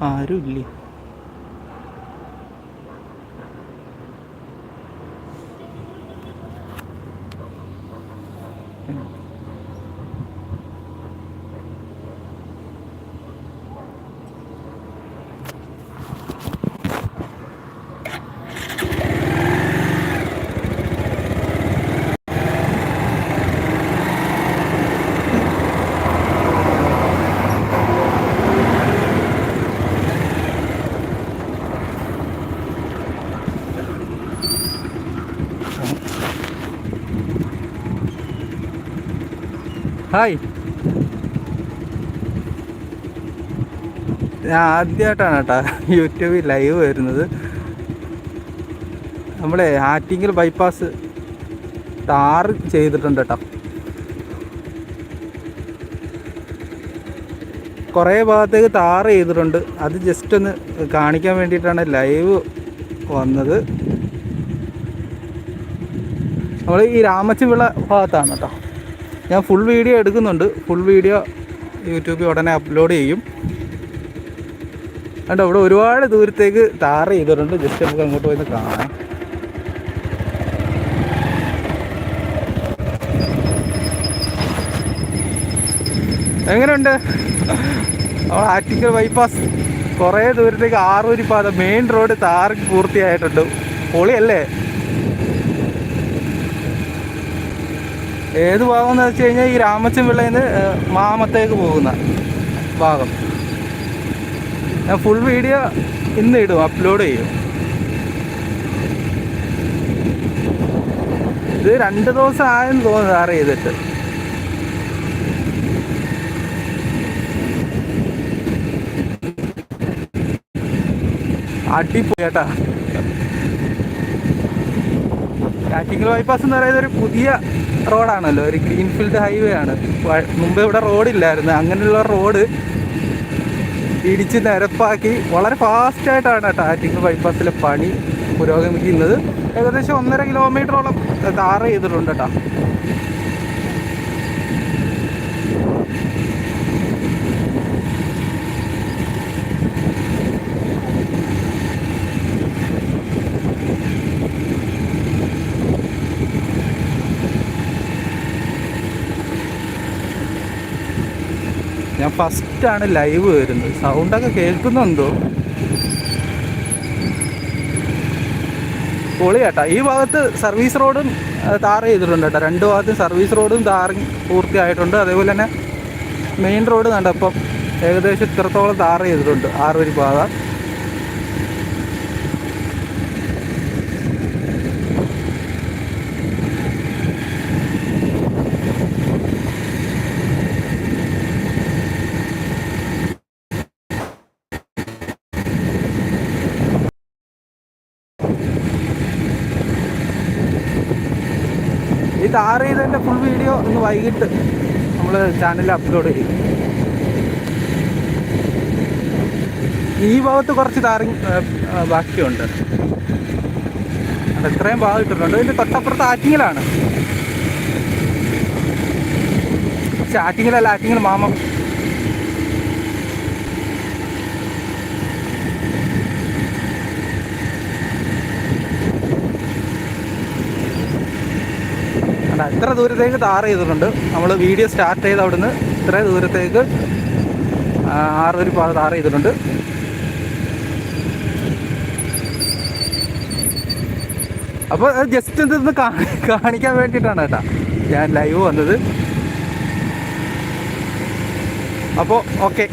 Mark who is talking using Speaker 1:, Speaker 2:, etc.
Speaker 1: ആരും ഇല്ലേ ഹായ്. ഞാൻ ആദ്യമായിട്ടാണ് കേട്ടോ യൂട്യൂബിൽ ലൈവ് വരുന്നത്. നമ്മളെ ആറ്റിങ്ങൽ ബൈപ്പാസ് ടാർ ചെയ്തിട്ടുണ്ട് കേട്ടോ. കുറേ ഭാഗത്തേക്ക് ടാർ ചെയ്തിട്ടുണ്ട്. അത് ജസ്റ്റ് ഒന്ന് കാണിക്കാൻ വേണ്ടിയിട്ടാണ് ലൈവ് വന്നത്. നമ്മൾ ഈ രാമച്ചുവിള ഭാഗത്താണ് കേട്ടോ. ഞാൻ ഫുൾ വീഡിയോ എടുക്കുന്നുണ്ട്. ഫുൾ വീഡിയോ യൂട്യൂബിൽ ഉടനെ അപ്ലോഡ് ചെയ്യും. കണ്ടോ ഇവിടെ ഒരുപാട് ദൂരത്തേക്ക് താറ ചെയ്തിട്ടുണ്ട്. ജസ്റ്റ് നമുക്ക് അങ്ങോട്ട് പോയി കാണാം. എങ്ങനെയുണ്ട്? നമ്മൾ ആറ്റിക്കൽ ബൈപ്പാസ് കുറേ ദൂരത്തേക്ക് ആറൂരി പാത മെയിൻ റോഡ് താർ പൂർത്തിയായിട്ടുണ്ട്. പൊളിയല്ലേ? ഏത് ഭാഗം എന്ന് വെച്ച് കഴിഞ്ഞാൽ ഈ രാമച്ചൻ പിള്ളയിൽ നിന്ന് മാമത്തേക്ക് പോകുന്ന ഭാഗം. ഞാൻ ഫുൾ വീഡിയോ ഇന്ന് ഇടും അപ്ലോഡ് ചെയ്യും. ഇത് രണ്ട് ദിവസം ആയെന്ന് തോന്നുന്നു സാറ് ചെയ്തിട്ട്. അടിപൊളി കേട്ടാ. കാറ്റിങ്ങൽ ബൈപ്പാസ് എന്ന് പറയുന്നത് ഒരു പുതിയ റോഡാണല്ലോ. ഒരു ഗ്രീൻഫീൽഡ് ഹൈവേ ആണ്. മുമ്പ് ഇവിടെ റോഡില്ലായിരുന്നു അങ്ങനെയുള്ള റോഡ് ഇടിച്ച് നിരപ്പാക്കി വളരെ ഫാസ്റ്റായിട്ടാണ് കേട്ടോ ആറ്റിങ്ങൽ ബൈപ്പാസിലെ പണി പുരോഗമിക്കുന്നത്. ഏകദേശം ഒന്നര കിലോമീറ്ററോളം താറ് ചെയ്തിട്ടുണ്ട് കേട്ടോ. ഞാൻ ഫസ്റ്റാണ് ലൈവ് വരുന്നത്. സൗണ്ടൊക്കെ കേൾക്കുന്നുണ്ടോ? പൊളി കേട്ടാ ഈ ഭാഗത്ത് സർവീസ് റോഡും താർ ചെയ്തിട്ടുണ്ട് കേട്ടോ. രണ്ട് ഭാഗത്തും സർവീസ് റോഡും താർ പൂർത്തിയായിട്ടുണ്ട്. അതേപോലെ തന്നെ മെയിൻ റോഡ് കണ്ടപ്പം ഏകദേശം ഇത്രത്തോളം താർ ചെയ്തിട്ടുണ്ട് ആറൊരു പാത. ടാർ ചെയ്തതിന്റെ ഫുൾ വീഡിയോ ഇന്ന് വൈകിട്ട് നമ്മൾ ചാനലിൽ അപ്ലോഡ് ചെയ്യും. ഈ ഭാഗത്ത് കുറച്ച് ടാറിങ് ബാക്കിയുണ്ട്. അതെത്രയും ഭാഗം ഇട്ടിട്ടുണ്ട്. ഇതിന്റെ തൊട്ടപ്പുറത്ത് ആറ്റിങ്ങലാണ്. പക്ഷെ ആറ്റിങ്ങലല്ല ആറ്റിങ്ങൽ മാമം ഇത്ര ദൂരത്തേക്ക് താർ ചെയ്തിട്ടുണ്ട്. നമ്മൾ വീഡിയോ സ്റ്റാർട്ട് ചെയ്ത് അവിടുന്ന് ഇത്ര ദൂരത്തേക്ക് ആറ് ആറൊരു പാത താർ ചെയ്തിട്ടുണ്ട്. അപ്പോൾ ജസ്റ്റ് ഇതൊന്ന് കാണിക്കാൻ വേണ്ടിയിട്ടാണ് കേട്ടോ. ഞാൻ ലൈവ് വന്നത്. അപ്പോൾ ഓക്കെ